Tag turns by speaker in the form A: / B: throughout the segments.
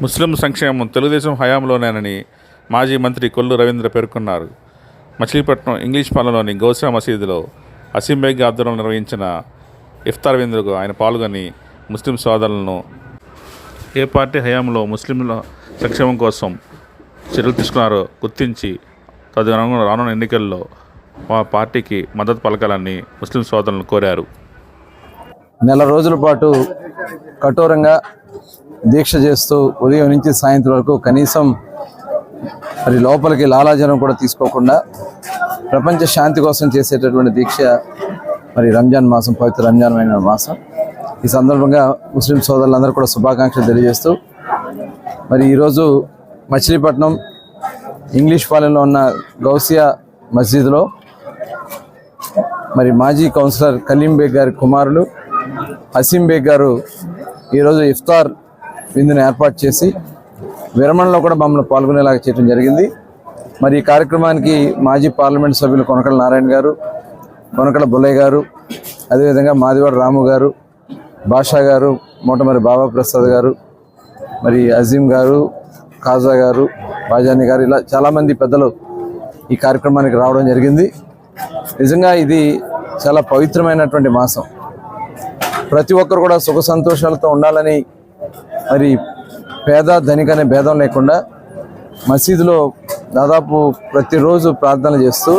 A: ముస్లిం సంక్షేమం తెలుగుదేశం హయాంలోనేనని మాజీ మంత్రి కొల్లు రవీంద్ర పేర్కొన్నారు. మచిలీపట్నం ఇంగ్లీష్ పాలనలోని గౌసా మసీదులో అసీంబేగ్ ఆధ్వర్యంలో నిర్వహించిన ఇఫ్తార్ విందుకు ఆయన పాల్గొని ముస్లిం సోదరులను ఏ పార్టీ హయాంలో ముస్లింల సంక్షేమం కోసం చర్యలు తీసుకున్నారో గుర్తించి తదనుగుణంగా రానున్న ఎన్నికల్లో మా పార్టీకి మద్దతు పలకాలని ముస్లిం సోదరులను కోరారు.
B: నెల రోజుల పాటు కఠోరంగా దీక్ష చేస్తూ ఉదయం నుంచి సాయంత్రం వరకు కనీసం మరి లోపలికి లాలాజలం కూడా తీసుకోకుండా ప్రపంచ శాంతి కోసం చేసేటటువంటి దీక్ష మరి రంజాన్ మాసం పవిత్ర రంజాన్ అయిన మాసం. ఈ సందర్భంగా ముస్లిం సోదరులందరూ కూడా శుభాకాంక్షలు తెలియజేస్తూ మరి ఈరోజు మచిలీపట్నం ఇంగ్లీష్ పాలెంలో ఉన్న గౌసియా మస్జిద్లో మరి మాజీ కౌన్సిలర్ కలీం బేగ్ గారి కుమారులు హసీం బేగ్ గారు ఈరోజు ఇఫ్తార్ విందును ఏర్పాటు చేసి విరమణలో కూడా మమ్మల్ని పాల్గొనేలాగా చేయడం జరిగింది. మరి ఈ కార్యక్రమానికి మాజీ పార్లమెంట్ సభ్యులు కొనకల నారాయణ గారు కొనకల బుల్లయ్య గారు అదేవిధంగా మాదివాడ రాము గారు బాషా గారు మూటమరి బాబా ప్రసాద్ గారు మరి అజీం గారు ఖాజా గారు బాజాని గారు ఇలా చాలామంది పెద్దలు ఈ కార్యక్రమానికి రావడం జరిగింది. నిజంగా ఇది చాలా పవిత్రమైనటువంటి మాసం. ప్రతి ఒక్కరు కూడా సుఖ సంతోషాలతో ఉండాలని మరి పేద ధనిక అనే భేదం లేకుండా మసీదులో దాదాపు ప్రతిరోజు ప్రార్థన చేస్తూ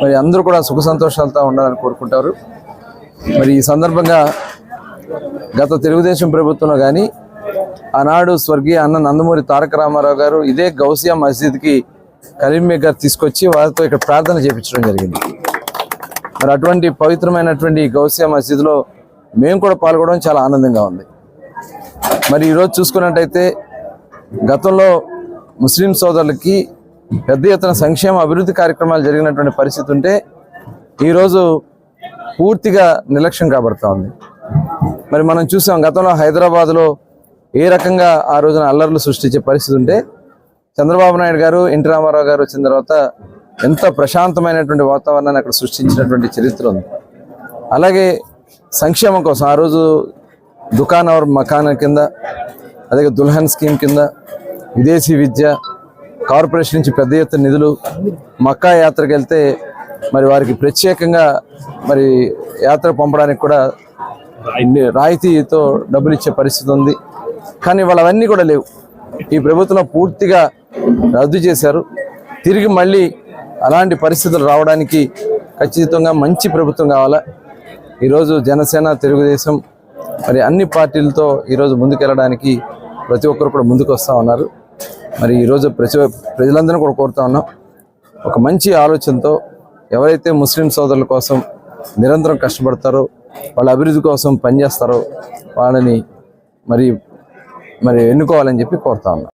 B: మరి అందరూ కూడా సుఖ సంతోషాలతో ఉండాలని కోరుకుంటారు. మరి ఈ సందర్భంగా గత తెలుగుదేశం ప్రభుత్వంలో కానీ ఆనాడు స్వర్గీయ అన్న నందమూరి తారక రామారావు గారు ఇదే గౌసియా మసీద్కి కరీంబేగ్ గారు తీసుకొచ్చి వారితో ఇక్కడ ప్రార్థన చేయించడం జరిగింది. మరి అటువంటి పవిత్రమైనటువంటి గౌసియా మసీదులో మేము కూడా పాల్గొనడం చాలా ఆనందంగా ఉంది. మరి ఈరోజు చూసుకున్నట్టయితే గతంలో ముస్లిం సోదరులకి పెద్ద ఎత్తున సంక్షేమ అభివృద్ధి కార్యక్రమాలు జరిగినటువంటి పరిస్థితి ఉంటే ఈరోజు పూర్తిగా నిర్లక్ష్యం కాబడుతూ ఉంది. మరి మనం చూసాం గతంలో హైదరాబాద్లో ఏ రకంగా ఆ రోజున అల్లర్లు సృష్టించే పరిస్థితి ఉంటే చంద్రబాబు నాయుడు గారు ఎన్టీ రామారావు గారు వచ్చిన తర్వాత ఎంత ప్రశాంతమైనటువంటి వాతావరణాన్ని అక్కడ సృష్టించినటువంటి చరిత్ర ఉంది. అలాగే సంక్షేమం కోసం ఆ రోజు దుకాన్ అవర్ మకాన్ కింద అదే దుల్హన్ స్కీమ్ కింద విదేశీ విద్య కార్పొరేషన్ నుంచి పెద్ద ఎత్తున నిధులు మక్కా యాత్రకు వెళ్తే మరి వారికి ప్రత్యేకంగా మరి యాత్ర పంపడానికి కూడా రాయితీతో డబ్బులు ఇచ్చే పరిస్థితి ఉంది. కానీ వాళ్ళు అవన్నీ కూడా లేవు. ఈ ప్రభుత్వం పూర్తిగా రద్దు చేశారు. తిరిగి మళ్ళీ అలాంటి పరిస్థితులు రావడానికి ఖచ్చితంగా మంచి ప్రభుత్వం కావాలా. ఈరోజు జనసేన తెలుగుదేశం మరి అన్ని పార్టీలతో ఈరోజు ముందుకెళ్ళడానికి ప్రతి ఒక్కరు కూడా ముందుకు వస్తూ ఉన్నారు. మరి ఈరోజు ప్రతి ప్రజలందరినీ కూడా కోరుతా ఉన్నాం. ఒక మంచి ఆలోచనతో ఎవరైతే ముస్లిం సోదరుల కోసం నిరంతరం కష్టపడతారో వాళ్ళ అభివృద్ధి కోసం పనిచేస్తారో వాళ్ళని మరి మరి ఎన్నుకోవాలని చెప్పి కోరుతా ఉన్నాం.